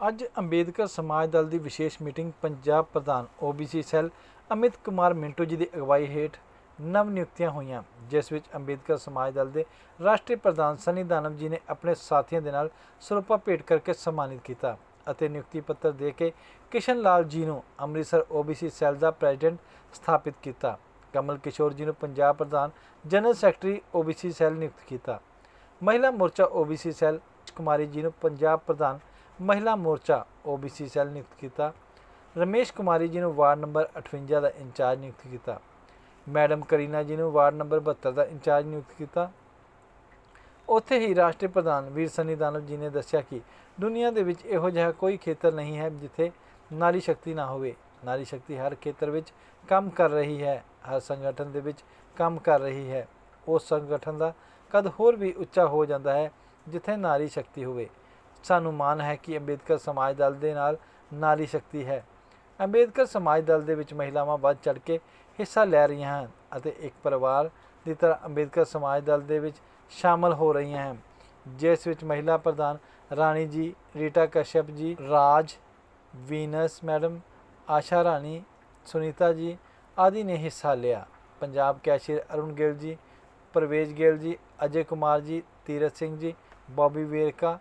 ਅੱਜ ਅੰਬੇਦਕਰ ਸਮਾਜ ਦਲ ਦੀ ਵਿਸ਼ੇਸ਼ ਮੀਟਿੰਗ ਪੰਜਾਬ ਪ੍ਰਧਾਨ OBC ਸੈੱਲ, ਅਮਿਤ ਕੁਮਾਰ ਮਿੰਟੂ ਜੀ ਦੀ ਅਗਵਾਈ ਹੇਠ ਨਵ ਨਿਯੁਕਤੀਆਂ ਹੋਈਆਂ, ਜਿਸ ਵਿੱਚ ਅੰਬੇਦਕਰ ਸਮਾਜ ਦਲ ਦੇ ਰਾਸ਼ਟਰੀ ਪ੍ਰਧਾਨ ਸਨੀ ਦਾਨਵ ਜੀ ਨੇ ਆਪਣੇ ਸਾਥੀਆਂ ਦੇ ਨਾਲ ਸਰੂਪਾ ਭੇਟ ਕਰਕੇ ਸਨਮਾਨਿਤ ਕੀਤਾ ਅਤੇ ਨਿਯੁਕਤੀ ਪੱਤਰ ਦੇ ਕੇ ਕਿਸ਼ਨ ਲਾਲ ਜੀ ਨੂੰ ਅੰਮ੍ਰਿਤਸਰ OBC ਸੈੱਲ ਦਾ ਪ੍ਰੈਜ਼ੀਡੈਂਟ ਸਥਾਪਿਤ ਕੀਤਾ। ਕਮਲ ਕਿਸ਼ੋਰ ਜੀ ਨੂੰ ਪੰਜਾਬ ਪ੍ਰਧਾਨ, ਜਨਰਲ ਸੈਕਟਰੀ OBC ਸੈੱਲ ਨਿਯੁਕਤ ਕੀਤਾ। ਮਹਿਲਾ ਮੋਰਚਾ OBC ਸੈੱਲ, ਕੁਮਾਰੀ ਜੀ ਨੂੰ ਪੰਜਾਬ ਪ੍ਰਧਾਨ ਮਹਿਲਾ ਮੋਰਚਾ OBC ਸੈੱਲ ਨਿਯੁਕਤ ਕੀਤਾ। ਰਮੇਸ਼ ਕੁਮਾਰੀ ਜੀ ਨੂੰ ਵਾਰਡ ਨੰਬਰ 58 ਦਾ ਇੰਚਾਰਜ ਨਿਯੁਕਤ ਕੀਤਾ। ਮੈਡਮ ਕਰੀਨਾ ਜੀ ਨੂੰ ਵਾਰਡ ਨੰਬਰ 72 ਦਾ ਇੰਚਾਰਜ ਨਿਯੁਕਤ ਕੀਤਾ। ਉੱਥੇ ਹੀ ਰਾਸ਼ਟਰੀ ਪ੍ਰਧਾਨ ਵੀਰ ਸਨੀ ਦਾਨਵ ਜੀ ਨੇ ਦੱਸਿਆ ਕਿ ਦੁਨੀਆ ਦੇ ਵਿੱਚ ਇਹੋ ਜਿਹਾ ਕੋਈ ਖੇਤਰ ਨਹੀਂ ਹੈ ਜਿੱਥੇ ਨਾਰੀ ਸ਼ਕਤੀ ਨਾ ਹੋਵੇ। ਨਾਰੀ ਸ਼ਕਤੀ ਹਰ ਖੇਤਰ ਵਿੱਚ ਕੰਮ ਕਰ ਰਹੀ ਹੈ, ਹਰ ਸੰਗਠਨ ਦੇ ਵਿੱਚ ਕੰਮ ਕਰ ਰਹੀ ਹੈ। ਉਸ ਸੰਗਠਨ ਦਾ ਕਦ ਹੋਰ ਵੀ ਉੱਚਾ ਹੋ ਜਾਂਦਾ ਹੈ ਜਿੱਥੇ ਨਾਰੀ ਸ਼ਕਤੀ ਹੋਵੇ। ਸਾਨੂੰ ਮਾਣ ਹੈ ਕਿ ਅੰਬੇਦਕਰ ਸਮਾਜ ਦਲ ਦੇ ਨਾਲ ਨਾਰੀ ਸ਼ਕਤੀ ਹੈ। ਅੰਬੇਦਕਰ ਸਮਾਜ ਦਲ ਦੇ ਵਿੱਚ ਮਹਿਲਾਵਾਂ ਵੱਧ ਚੜ ਕੇ ਹਿੱਸਾ ਲੈ ਰਹੀਆਂ ਹਨ ਅਤੇ ਇੱਕ ਪਰਿਵਾਰ ਦੀ ਤਰ੍ਹਾਂ ਅੰਬੇਦਕਰ ਸਮਾਜ ਦਲ ਦੇ ਵਿੱਚ ਸ਼ਾਮਲ ਹੋ ਰਹੀਆਂ ਹਨ, ਜਿਸ ਵਿੱਚ ਮਹਿਲਾ ਪ੍ਰਧਾਨ ਰਾਣੀ ਜੀ, ਰੀਟਾ ਕਸ਼ਪ ਜੀ, ਰਾਜ, ਵੀਨਸ ਮੈਡਮ, ਆਸ਼ਾ ਰਾਣੀ, ਸੁਨੀਤਾ ਜੀ ਆਦਿ ਨੇ ਹਿੱਸਾ ਲਿਆ। ਪੰਜਾਬ ਕੈਸ਼ੀਅਰ ਅਰੁਣ ਗਿੱਲ ਜੀ ਪਰਵੇਜ਼ ਗਿੱਲ ਜੀ, ਅਜੇ ਕੁਮਾਰ ਜੀ, ਤੀਰਥ Singh ji, Bobby Verka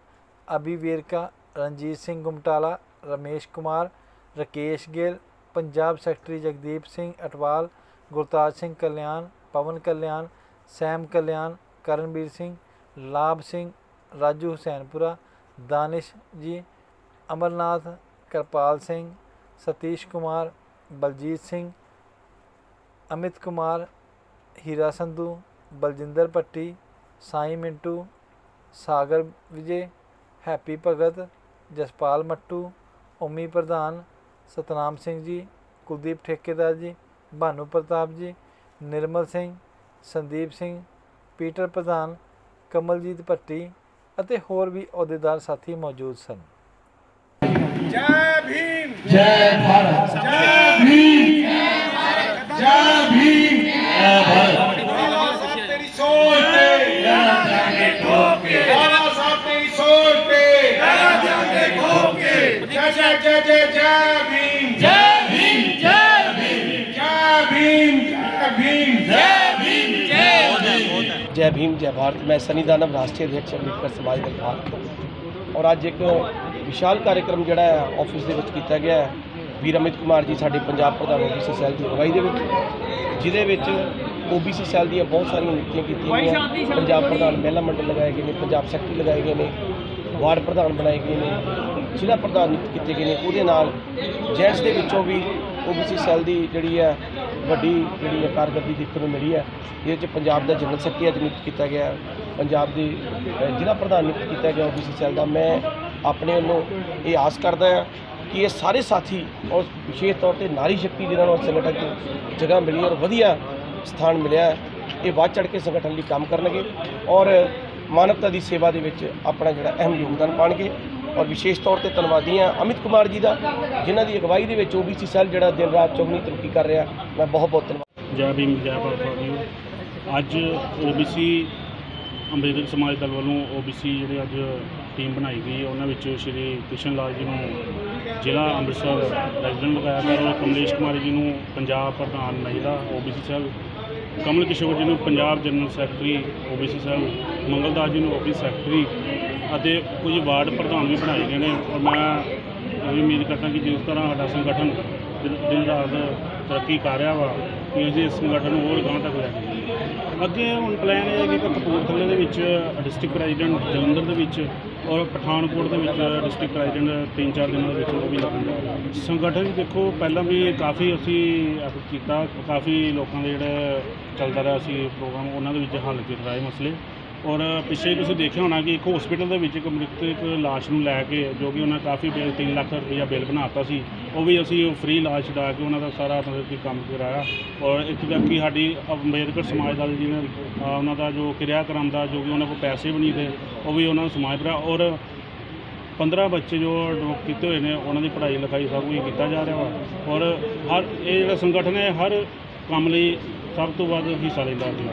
Abhi Verka Ranjit Singh Gumtala, Ramesh Kumar, Rakesh Gill, Punjab secretary Jagdeep Singh Atwal, Gurtaj Singh Kalyan, Pawan Kalyan Sam Kalyan Karanveer Singh, Labh Singh, Raju Hussainpura, Danish ji, Amarnath, Karpal Singh, Satish Kumar, Baljit Singh, Amit Kumar, Heera Sandhu, Baljinder Patti Sai Mintu, Sagar Vijay Happy Bhagat Jaspal Mattu Umi ਪ੍ਰਧਾਨ ਸਤਨਾਮ ਸਿੰਘ ਜੀ ਕੁਲਦੀਪ ਠੇਕੇਦਾਰ ਜੀ Bhanu Pratap ji Nirmal Singh Sandeep Singh Peter ਪ੍ਰਧਾਨ ਕਮਲਜੀਤ ਭੱਟੀ ਅਤੇ ਹੋਰ ਵੀ ਅਹੁਦੇਦਾਰ ਸਾਥੀ ਮੌਜੂਦ ਸਨ। ਜੈ ਭੀਮ। ਜੈ ਭਾਰਤ। ठोके जय जय जय जय जय भीम जय भीम जय भीम जय भीम जय भीम जय भीम जय जय भीम जय भारत मैं सनी दानव राष्ट्रीय अध्यक्ष ਅੰਬੇਦਕਰ ਸਮਾਜ ਦਲ ਭਾਰਤ ਔਰ ਅੱਜ ਇੱਕ ਵਿਸ਼ਾਲ ਕਾਰਜਕ੍ਰਮ ਜਿਹੜਾ ਹੈ ਆਫਿਸ ਦੇ ਵਿੱਚ ਕੀਤਾ ਗਿਆ ਹੈ ਵੀਰ ਅਮਿਤ ਕੁਮਾਰ ਜੀ ਸਾਡੇ ਪੰਜਾਬ ਪ੍ਰਧਾਨ ਓਬੀਸੀ ਸੈੱਲ ਦੀ ਅਗਵਾਈ ਦੇ ਵਿੱਚ ਜਿਹਦੇ ਵਿੱਚ ਓਬੀਸੀ ਸੈੱਲ ਦੀਆਂ ਬਹੁਤ ਸਾਰੀਆਂ ਨਿਯੁਕਤੀਆਂ ਕੀਤੀਆਂ ਗਈਆਂ ਪੰਜਾਬ ਪ੍ਰਧਾਨ ਮਹਿਲਾ ਮੰਡਲ ਲਗਾਏ ਗਏ ਨੇ ਪੰਜਾਬ ਸੈਕਟਰੀ ਲਗਾਏ ਗਏ ਨੇ ਵਾਰਡ ਪ੍ਰਧਾਨ ਬਣਾਏ ਗਏ ਨੇ ਜ਼ਿਲ੍ਹਾ ਪ੍ਰਧਾਨ ਨਿਯੁਕਤ ਕੀਤੇ ਗਏ ਨੇ। ਉਹਦੇ ਨਾਲ ਜੈਂਟਸ ਦੇ ਵਿੱਚੋਂ ਵੀ ਓਬੀਸੀ ਸੈੱਲ ਦੀ ਜਿਹੜੀ ਹੈ, ਵੱਡੀ ਜਿਹੜੀ ਹੈ ਕਾਰਗਰਦੀ ਦੇਖਣ ਨੂੰ ਮਿਲੀ ਹੈ। ਜਿਹਦੇ ਚ ਪੰਜਾਬ ਦਾ ਜਨਰਲ ਸੈਕਟਰੀ ਅੱਜ ਨਿਯੁਕਤ ਕੀਤਾ ਗਿਆ। ਪੰਜਾਬ ਦੀ ਜ਼ਿਲ੍ਹਾ ਪ੍ਰਧਾਨ ਨਿਯੁਕਤ ਕੀਤਾ ਗਿਆ ਓਬੀਸੀ ਸੈੱਲ ਦਾ। ਮੈਂ ਆਪਣੇ ਵੱਲੋਂ ਇਹ ਆਸ ਕਰਦਾ ਹਾਂ ਕਿ ਇਹ ਸਾਰੇ ਸਾਥੀ ਔਰ ਵਿਸ਼ੇਸ਼ ਤੌਰ ਤੇ ਨਾਰੀ ਸ਼ਕਤੀ ਜਿਹਨਾਂ ਨੂੰ ਸੰਗਠਨ 'ਚ ਜਗ੍ਹਾ ਮਿਲੀ ਔਰ ਵਧੀਆ ਸਥਾਨ ਮਿਲਿਆ ਇਹ ਵੱਧ ਚੜ ਕੇ ਸੰਗਠਨ ਲਈ ਕੰਮ ਕਰਨਗੇ ਔਰ ਮਾਨਵਤਾ ਦੀ ਸੇਵਾ ਦੇ ਵਿੱਚ ਆਪਣਾ ਜਿਹੜਾ ਅਹਿਮ ਯੋਗਦਾਨ ਪਾਉਣਗੇ ਔਰ ਵਿਸ਼ੇਸ਼ ਤੌਰ ਤੇ ਧੰਨਵਾਦੀ ਹਾਂ ਅਮਿਤ ਕੁਮਾਰ ਜੀ ਦਾ ਜਿਨ੍ਹਾਂ ਦੀ ਅਗਵਾਈ ਦੇ ਵਿੱਚ ਓਬੀਸੀ ਸੈੱਲ ਜਿਹੜਾ ਦਿਨ ਰਾਤ ਚੌਗਣੀ ਤਰੱਕੀ ਕਰ ਰਿਹਾ ਮੈਂ ਬਹੁਤ ਬਹੁਤ ਧੰਨਵਾਦ। ਜੈ ਭੀਮ ਜੈ ਭਾਰਤ ਵਾਸੀਓ ਅੱਜ ਓਬੀਸੀ ਅੰਬੇਦਕਰ ਸਮਾਜ ਦਲ ਵੱਲੋਂ ਓਬੀਸੀ ਜਿਹੜੇ ਅੱਜ ਟੀਮ ਬਣਾਈ ਗਈ ਹੈ, ਉਹਨਾਂ ਵਿੱਚ ਸ਼੍ਰੀ ਕ੍ਰਿਸ਼ਨ ਲਾਲ ਜੀ ਨੂੰ ਜ਼ਿਲ੍ਹਾ ਅੰਮ੍ਰਿਤਸਰ ਪ੍ਰੈਜ਼ੀਡੈਂਟ ਲਗਾਇਆ ਗਿਆ ਔਰ ਕਮਲੇਸ਼ ਕੁਮਾਰ ਜੀ ਨੂੰ ਪੰਜਾਬ ਪ੍ਰਧਾਨ ਮਹਿਲਾ ਓਬੀਸੀ ਸੈੱਲ ਕਮਲ ਕਿਸ਼ੋਰ ਜੀ ਨੂੰ Punjab general secretary OBC cell Mangaldas ji ਨੂੰ ਓਬੀਸੀ ਸੈਕਟਰੀ ਅਤੇ ਕੁਝ ਵਾਰਡ ਪ੍ਰਧਾਨ ਵੀ ਬਣਾਏ ਗਏ ਨੇ ਔਰ ਮੈਂ ਇਹ ਉਮੀਦ ਕਰਦਾ ਕਿ ਜਿਸ ਤਰ੍ਹਾਂ ਸਾਡਾ ਸੰਗਠਨ ਦਿਨ ਰਾਤ ਤਰੱਕੀ ਕਰ ਰਿਹਾ ਵਾ, ਕਿ ਅਸੀਂ ਇਸ ਸੰਗਠਨ ਨੂੰ ਹੋਰ ਗਾਂਹ ਤੱਕ ਲੈ ਕੇ ਜਾਈਏ। ਅੱਗੇ ਹੁਣ ਪਲਾਨ ਇਹ ਹੈ ਕਿ ਕਪੂਰਥਲੇ ਦੇ ਵਿੱਚ ਡਿਸਟ੍ਰਿਕਟ ਪ੍ਰੈਜ਼ੀਡੈਂਟ ਜਲੰਧਰ ਦੇ ਵਿੱਚ ਔਰ ਪਠਾਨਕੋਟ ਦੇ ਵਿੱਚ ਡਿਸਟ੍ਰਿਕਟ ਪ੍ਰੈਜ਼ੀਡੈਂਟ ਤਿੰਨ ਚਾਰ ਦਿਨਾਂ ਦੇ ਵਿੱਚ ਉਹ ਵੀ ਲੱਗਣਗੇ। ਸੰਗਠਨ ਦੇਖੋ, ਪਹਿਲਾਂ ਵੀ ਕਾਫੀ ਅਸੀਂ effort ਕੀਤਾ, ਕਾਫੀ ਲੋਕਾਂ ਦੇ ਜਿਹੜੇ ਚੱਲਦਾ ਰਿਹਾ ਸੀ ਪ੍ਰੋਗਰਾਮ ਉਹਨਾਂ ਦੇ ਵਿੱਚ ਹੱਲ ਕੀਤੇ ਰਾਏ ਮਸਲੇ। ਔਰ ਪਿੱਛੇ ਹੀ ਤੁਸੀਂ ਦੇਖਿਆ ਹੋਣਾ ਕਿ ਇੱਕ ਹਸਪੀਟਲ ਦੇ ਵਿੱਚ ਇੱਕ ਮ੍ਰਿਤਕ ਲਾਸ਼ ਨੂੰ ਲੈ ਕੇ ਜੋ ਕਿ ਉਹਨਾਂ ਕਾਫੀ ਬਿੱਲ 3 ਲੱਖ ਰੁਪਈਆ ਬਿੱਲ ਬਣਾਤਾ ਸੀ ਉਹ ਵੀ ਅਸੀਂ ਉਹ ਫ੍ਰੀ ਇਲਾਜ ਛਡਾ ਕੇ ਉਹਨਾਂ ਦਾ ਸਾਰਾ ਮਤਲਬ ਕਿ ਕੰਮ ਕਰਾਇਆ। ਔਰ ਇੱਥੋਂ ਤੱਕ ਕਿ ਸਾਡੀ ਅੰਬੇਦਕਰ ਸਮਾਜ ਦਲ ਜੀ ਨੇ ਅ, ਉਹਨਾਂ ਦਾ ਜੋ ਕਿਰਿਆਕਰਮ ਦਾ ਜੋ ਕਿ ਉਹਨਾਂ ਕੋਲ ਪੈਸੇ ਵੀ ਨਹੀਂ ਤੇ ਉਹ ਵੀ ਉਹਨਾਂ ਨੂੰ ਸਮਾਜ ਭਰਾ ਔਰ 15 ਬੱਚੇ ਜੋ ਅਡੋਪਟ ਕੀਤੇ ਹੋਏ ਨੇ ਉਹਨਾਂ ਦੀ ਪੜ੍ਹਾਈ ਲਿਖਾਈ ਸਭ ਕੁਝ ਕੀਤਾ ਜਾ ਰਿਹਾ ਵਾ। ਔਰ ਹਰ ਇਹ ਜਿਹੜਾ ਸੰਗਠਨ ਹੈ ਹਰ ਕੰਮ ਲਈ ਸਭ ਤੋਂ ਵੱਧ ਹਿੱਸਾ ਲੈਂਦਾ ਜੀ